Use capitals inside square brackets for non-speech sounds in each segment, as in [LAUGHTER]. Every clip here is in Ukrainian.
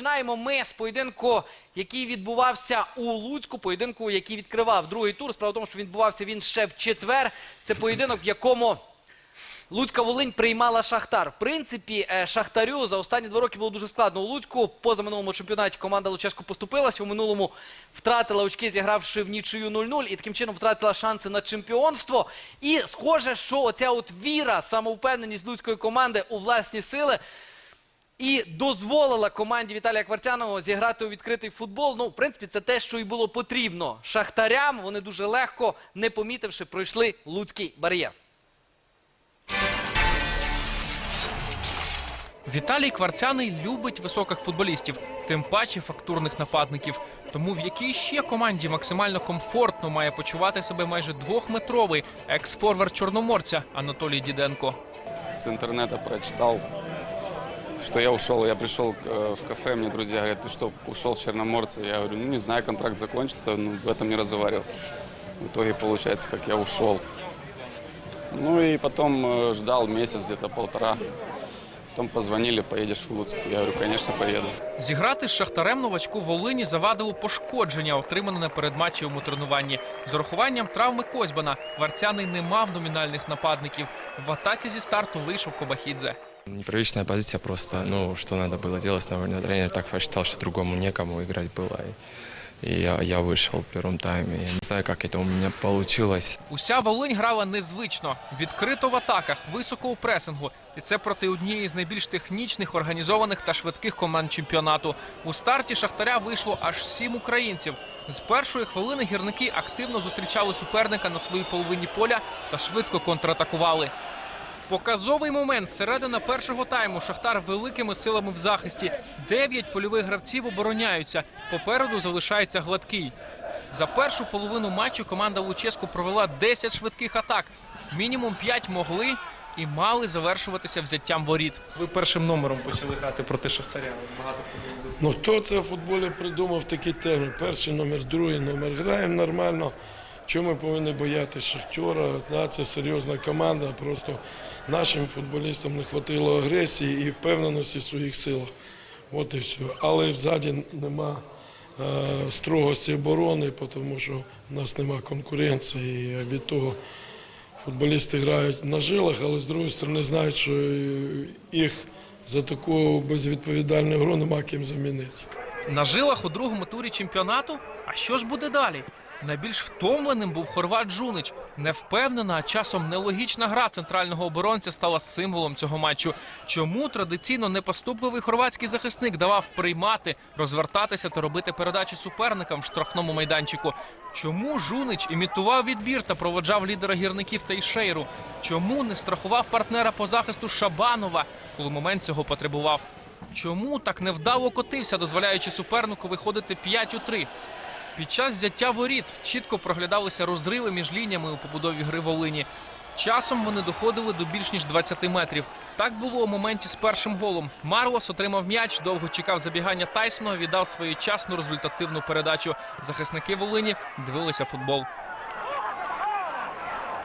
Розпочинаємо ми з поєдинку, який відбувався у Луцьку. Поєдинку, який відкривав другий тур. Справа в тому, що відбувався він ще в четвер. Це поєдинок, в якому Луцька Волинь приймала Шахтар. В принципі, е, Шахтарю за останні два роки було дуже складно у Луцьку. Поза минулому чемпіонаті команда Луческу поступилася. У минулому втратила очки, зігравши в нічию 0-0, і таким чином втратила шанси на чемпіонство. І схоже, що оця от віра, самовпевненість луцької команди у власні сили і дозволила команді Віталія Кварцяного зіграти у відкритий футбол. Ну, в принципі, це те, що і було потрібно шахтарям. Вони дуже легко, не помітивши, пройшли луцький бар'єр. Віталій Кварцяний любить високих футболістів, тим паче фактурних нападників. Тому в якій ще команді максимально комфортно має почувати себе майже двохметровий екс-форвард чорноморця Анатолій Діденко. С интернета прочитал, что я ушел. Я пришел к- э, в кафе, мне друзья говорят, ты что, ушел с Черноморца? Я говорю, ну не знаю, контракт закончится, ну, в этом не разговаривал. В итоге получается, как я ушел. Ну и потом э, ждал месяц, где-то полтора. Потом позвонили, поедешь в Луцк. Я говорю, конечно, поеду. Зіграти з шахтарем новачку Волині завадило пошкодження, отримане на передматчевому тренуванні. З урахуванням травми Козьбана Кварцяний не мав номінальних нападників. В атаці зі старту вийшов Кобахідзе. Непривычная позиция просто, ну, что надо было делать, наверное, тренер так посчитал, что другому некому играть было. И, и я, я вышел в первом тайме. Я не знаю, как это у меня получилось. Уся Волинь грала незвично, відкрито в атаках, високо у пресингу. І це проти однієї з найбільш технічних, організованих та швидких команд чемпіонату. У старті Шахтаря вийшло аж сім українців. З першої хвилини гірники активно зустрічали суперника на своїй половині поля та швидко контратакували. Показовий момент середина першого тайму. Шахтар великими силами в захисті. Дев'ять польових гравців обороняються. Попереду залишається гладкий. За першу половину матчу команда Луческу провела 10 швидких атак. Мінімум 5 могли і мали завершуватися взяттям воріт. Ви першим номером почали грати проти Шахтаря. Багато Ну хто це в футболі придумав такий термін? Перший номер, другий номер. Граємо нормально. Чому ми повинні боятися Шахтера? Да, це серйозна команда. Просто нашим футболістам не вистачило агресії і впевненості в своїх силах. От і все. Але ззаді нема е, строгості оборони, тому що в нас нема конкуренції. І від того футболісти грають на жилах, але з другої сторони знають, що їх за таку безвідповідальну гру нема ким замінити. На жилах у другому турі чемпіонату. А що ж буде далі? Найбільш втомленим був хорват Джунич. Невпевнена, а часом нелогічна гра центрального оборонця стала символом цього матчу. Чому традиційно непоступливий хорватський захисник давав приймати, розвертатися та робити передачі суперникам в штрафному майданчику? Чому Жунич імітував відбір та проводжав лідера гірників Тейшейру? Чому не страхував партнера по захисту Шабанова, коли момент цього потребував? Чому так невдало котився, дозволяючи супернику виходити 5 у 3? Під час взяття воріт чітко проглядалися розриви між лініями у побудові гри Волині. Часом вони доходили до більш ніж 20 метрів. Так було у моменті з першим голом. Марлос отримав м'яч, довго чекав забігання Тайсона, віддав своєчасну результативну передачу. Захисники Волині дивилися футбол.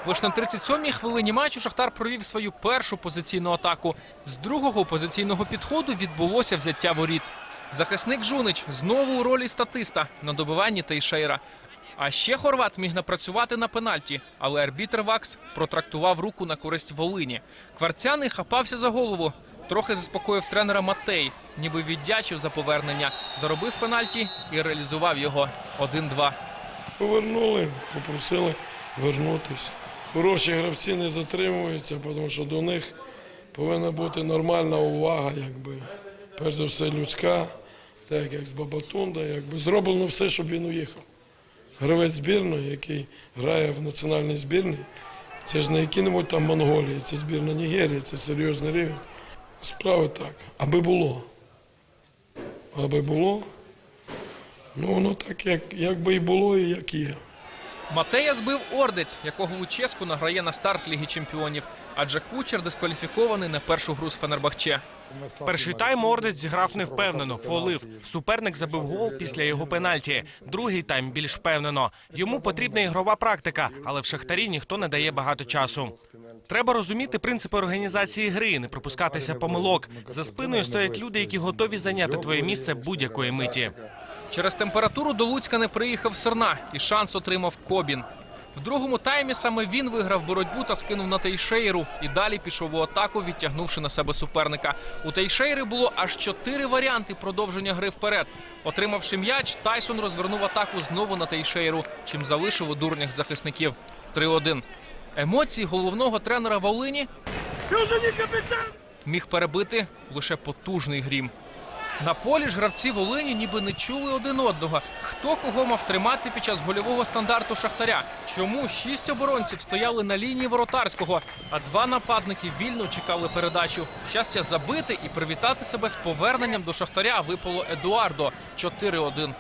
Лише на 37-й хвилині матчу Шахтар провів свою першу позиційну атаку. З другого позиційного підходу відбулося взяття воріт. Захисник Жунич знову у ролі статиста на добиванні Тейшейра. А ще Хорват міг напрацювати на пенальті, але арбітр Вакс протрактував руку на користь Волині. Кварцяний хапався за голову. Трохи заспокоїв тренера Матей, ніби віддячив за повернення, заробив пенальті і реалізував його 1-2. Повернули, попросили вернутися. Хороші гравці не затримуються, тому що до них повинна бути нормальна увага, якби. Перш за все людська, так як з Бабатунда, якби зроблено все, щоб він уїхав. Гравець збірної, який грає в національній збірній, це ж не які-небудь там Монголії, це збірна Нігерії, це серйозний рівень. Справи так, аби було. Аби було. Ну, воно так, як, як би і було, і як є. Матея збив ордець, якого Луческу награє на старт Ліги Чемпіонів. адже кучер дискваліфікований на першу гру з Фенербахче. Перший тайм Ордець зіграв невпевнено, фолив. Суперник забив гол після його пенальті. Другий тайм більш впевнено. Йому потрібна ігрова практика, але в Шахтарі ніхто не дає багато часу. Треба розуміти принципи організації гри, не припускатися помилок. За спиною стоять люди, які готові зайняти твоє місце будь-якої миті. Через температуру до Луцька не приїхав Серна і шанс отримав Кобін. В другому таймі саме він виграв боротьбу та скинув на Тейшейру і далі пішов у атаку, відтягнувши на себе суперника. У Тейшейри було аж чотири варіанти продовження гри вперед. Отримавши м'яч, Тайсон розвернув атаку знову на Тейшейру, чим залишив у дурнях захисників 3-1. Емоції головного тренера Волині міг перебити лише потужний грім. На полі ж гравці Волині ніби не чули один одного. Хто кого мав тримати під час гольового стандарту Шахтаря? Чому шість оборонців стояли на лінії воротарського, а два нападники вільно чекали передачу? Щастя забити і привітати себе з поверненням до Шахтаря випало Едуардо 4-1.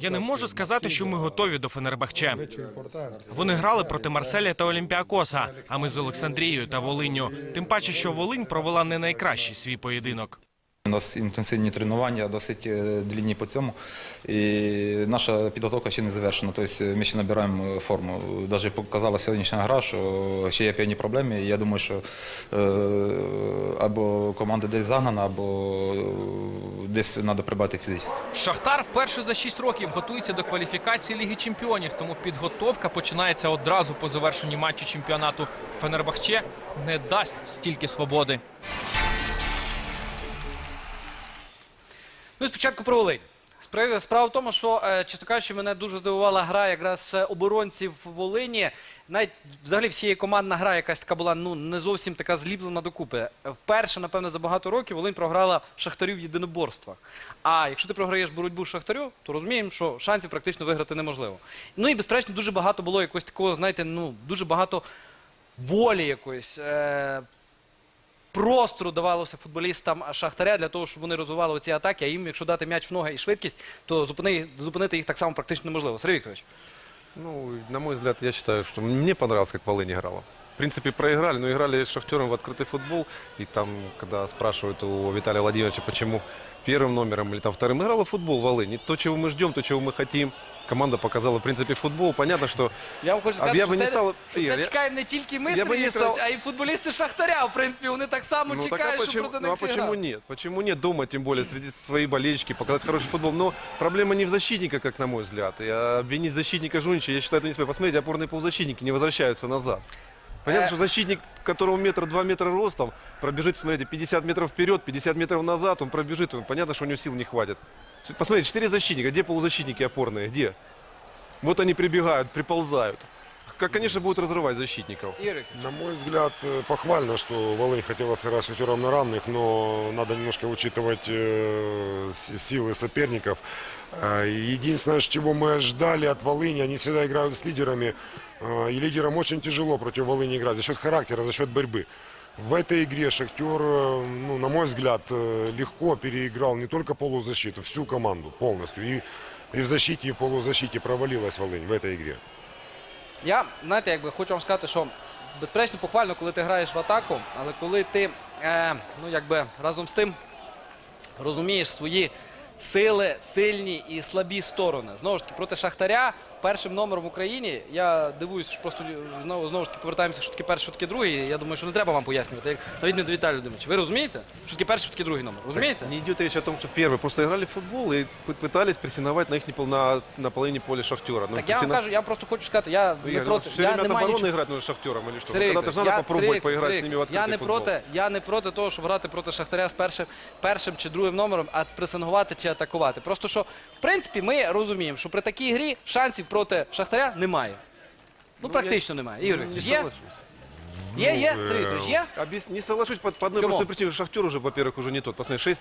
Я не можу сказати, що ми готові до Фенербахче. Вони грали проти Марселя та Олімпіакоса, а ми з Олександрією та Волинню. Тим паче, що Волинь провела не найкращий свій поєдинок. У нас інтенсивні тренування, досить е, длінні по цьому. І наша підготовка ще не завершена. Тобто ми ще набираємо форму. Навіть показала сьогоднішня гра, що ще є певні проблеми. І Я думаю, що е, або команда десь загнана, або десь треба прибати фізично. Шахтар вперше за 6 років готується до кваліфікації Ліги Чемпіонів, тому підготовка починається одразу по завершенні матчу чемпіонату. Фенербахче не дасть стільки свободи. Ну спочатку про Волинь. Справа в тому, що, е, чесно кажучи, мене дуже здивувала гра якраз е, оборонців Волині. Навіть взагалі всієї командна гра якась така була ну не зовсім така зліплена докупи. Вперше, напевно, за багато років Волинь програла Шахтарю в єдиноборствах. А якщо ти програєш боротьбу з Шахтарю, то розуміємо, що шансів практично виграти неможливо. Ну і безперечно, дуже багато було якогось такого, знаєте, ну дуже багато волі якоїсь. Е- простору давалося футболістам Шахтаря для того, щоб вони розвивали оці атаки, а їм, якщо дати м'яч в ноги і швидкість, то зупини, зупинити їх так само практично неможливо. Сергій Вікторович. Ну, на мой взгляд, я считаю, что мне понравилось, как Волынь играла. В принципе, проиграли, но играли с Шахтером в открытый футбол. И там, когда спрашивают у Виталия Владимировича, почему первым номером или там вторым, играла в футбол Волынь. И то, чего мы ждем, то, чего мы хотим. Команда показала, в принципе, футбол. Понятно, что Я вам хочу А сказати, я що би не це, став- що Ігор, це я- чекаємо не тільки ми, я Сергій би не Вікторович, став- а й футболісти Шахтаря. В принципі, вони так само Ну, так а чекають, що почему, проти ну, а них всі почему грали. нет? Почему нет дома, тем более среди своей болельщики, показать хороший футбол? Но проблема не в защитника, как на мой взгляд. И обвинить защитника Жунича, я считаю, это не стоит. Посмотрите, опорные полузащитники не возвращаются назад. Понятно, Э. что защитник, которого метр два метра ростом, пробежит, смотрите, 50 метров вперед, 50 метров назад, он пробежит, он, понятно, что у него сил не хватит. Посмотрите, четыре защитника, где полузащитники опорные, где? Вот они прибегают, приползают. Как, конечно, будут разрывать защитников. На мой взгляд, э, похвально, что Волынь хотела сыграть с Шахтером на равных, но надо немножко учитывать э, силы соперников. Э, Единственное, чего мы ждали от Волыни, они всегда играют с лидерами, э, и лидерам очень тяжело против Волыни играть за счет характера, за счет борьбы. В этой игре Шахтер, ну, на мой взгляд, легко переиграл не только полузащиту, всю команду полностью. И, и в защите, и в полузащите провалилась Волынь в этой игре. Я, знаєте, якби хочу вам сказати, що безперечно похвально, коли ти граєш в атаку, але коли ти, е, ну якби разом з тим розумієш свої сили, сильні і слабі сторони. Знову ж таки, проти Шахтаря першим номером в Україні. Я дивуюсь, що просто знову знову ж таки повертаємося, що таке перший, що таке другий. Я думаю, що не треба вам пояснювати. Як навіть не до Віталія Володимировича. Ви розумієте? Що таке перший, що таке другий номер? Розумієте? Не идет речь о том, что первые просто играли в футбол и пы- пытались прессиновать на их непол- на, на половине поля Шахтера. Ну, Так я вам прессино- кажу, я просто хочу сказати, я не Игорь, проти. все Я время не от маю обороны нічого. играть нужно Шахтером или что? Сергій Когда-то же Вікторович, надо я- попробовать Сергій поиграть Вікторович, с ними в открытый Я не футбол. проти, я не проти того, щоб грати проти Шахтаря з першим, першим чи другим номером, а пресингувати чи атакувати. Просто що, в принципі, ми розуміємо, що при такій грі шансів проти Шахтаря немає. Ну, практично немає. Ігор Вікторович, є? соглашусь. Є, є, Ну, Сергій е, Вікторович, є? Объяс- Не соглашусь по, по одной Чему? простой причине. Шахтер уже, во-первых, уже не тот. Посмотри,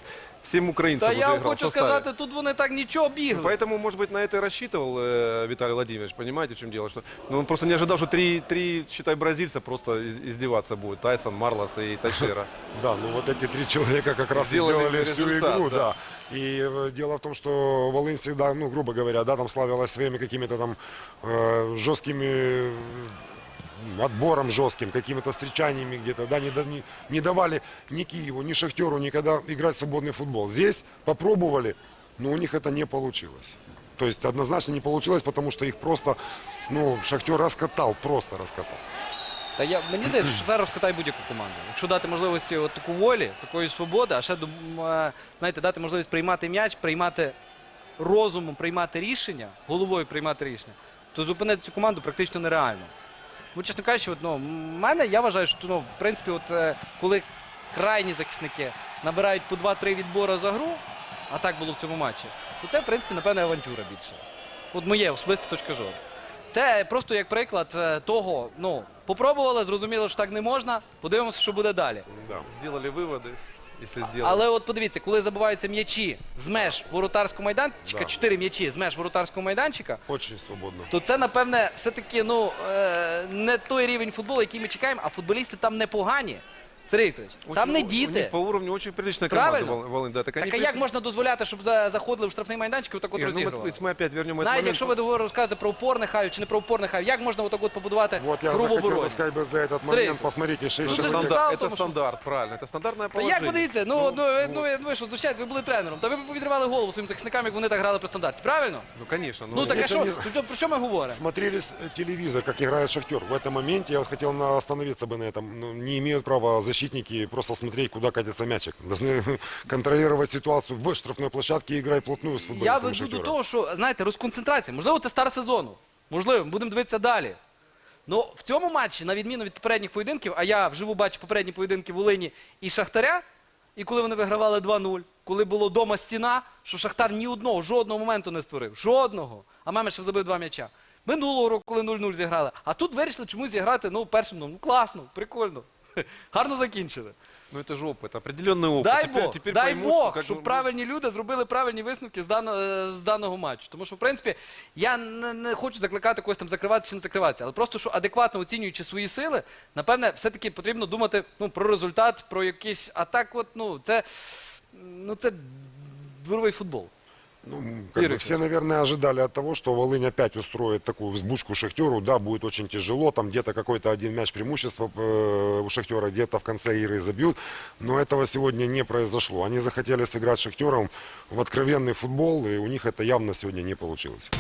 6-7 украинцев Та уже я вам играл в хочу составе. сказати, тут вони так нічого бігли. Поэтому, может быть, на это и рассчитывал э, Виталий Владимирович, понимаете, в чем дело? Что, ну, он просто не ожидал, что три, три считай, бразильца просто из- издеваться будут. Тайсон, Марлос и Тайшера. [LAUGHS] Да, ну вот эти три человека как раз и Сделали сделали всю результат, игру, да. да. И э, дело в том, что Волынь всегда, ну, грубо говоря, да, там славилась своими какими-то там э, жесткими отбором жестким, какими-то встречаниями где-то, да, не, да- не- не давали ни Киеву, ни Шахтеру никогда играть в свободный футбол. Здесь попробовали, но у них это не получилось. То есть однозначно не получилось, потому что их просто, ну, Шахтер раскатал, просто раскатал. Та я мені здається, що Шахтар розкатає будь-яку команду. Якщо дати можливості от таку волі, такої свободи, а ще дум- е, знаєте, дати можливість приймати м'яч, приймати розумом, приймати рішення, головою приймати рішення, то зупинити цю команду практично нереально. Бо, чесно кажучи, от, ну, мене я вважаю, що ну, в принципі, от, е, коли крайні захисники набирають по 2-3 відбори за гру, а так було в цьому матчі, то це, в принципі, напевне, авантюра більше. От моє особиста точка зору. Це просто як приклад е, того, ну, попробували, зрозуміло, що так не можна. Подивимося, що буде далі. Да, сделали выводы, Але от подивіться, коли забиваються м'ячі з меж воротарського майданчика, Да. чотири м'ячі з меж воротарського майданчика, Очень свободно. то це, напевне, все-таки ну, е, не той рівень футболу, який ми чекаємо, а футболісти там непогані. Сергій Вікторович, Очень- там не у- У діти. них по уровню очень приличная команда Правильно? Вол- Волынь. Да, так они Так а в як принципе- можна дозволяти, щоб за- заходили в штрафний майданчик і отак от Ир, ну, мы, розігрували? если мы опять вернем этот Навіть момент, якщо ви договору розказуєте про опорних хаю чи не про опорних хаю, як можна отак от побудувати Вот я гру в захотел обороні? сказать бы за этот Смотри, момент. Посмотрите, 6 ну, это, це ж человек. справа стандарт, в тому, это що- стандарт, правильно, это стандартное Та положение. як подивіться, ну, ну, ну, ну, ну, що, звичайно, ви були тренером, та ви б відривали голову своїм захисникам, як вони так грали при стандарті, правильно? Ну, конечно. Ну, так а если що, не- то про що ми говоримо? Смотрели с- э, телевизор, как играет Шахтер. В этом моменте я вот хотел на- остановиться бы на этом. Ну, не имеют права защитники просто смотреть, куда катится мячик. Должны [LAUGHS] контролировать ситуацию в штрафной площадке и играть плотную с Я веду до того, що, знаєте, розконцентрація. Можливо, це старт сезону. Можливо, будемо дивитися далі. Ну, в цьому матчі, на відміну від попередніх поєдинків, а я вживу бачу попередні поєдинки Волині і Шахтаря, і коли вони вигравали 2-0, коли було дома стіна, що Шахтар ні одного, жодного моменту не створив. Жодного. А Мемешев забив два м'яча. Минулого року, коли 0-0 зіграли. А тут вирішили чомусь зіграти ну, першим. Ну, класно, прикольно. [LAUGHS] Гарно закінчили. Ну, это же опыт, определенный опыт. Дай Теперь- Бог, теперь дай поймут, Бог, что как щоб бы, ну, правильні люди зробили правильні висновки з даного, е, з даного матчу. Тому що, в принципі, я не, не хочу закликати когось там закриватися чи не закриватися, але просто що адекватно оцінюючи свої сили, напевне, все-таки потрібно думати ну, про результат, про якийсь. А так, от, ну, це, ну, це дворовий футбол. Ну, как Игорь бы все, наверное, ожидали от того, что Волынь опять устроит такую взбучку Шахтеру. Да, будет очень тяжело, там где-то какой-то один мяч преимущества э, у Шахтера, где-то в конце игры забьют. Но этого сегодня не произошло. Они захотели сыграть с Шахтером в откровенный футбол, и у них это явно сегодня не получилось.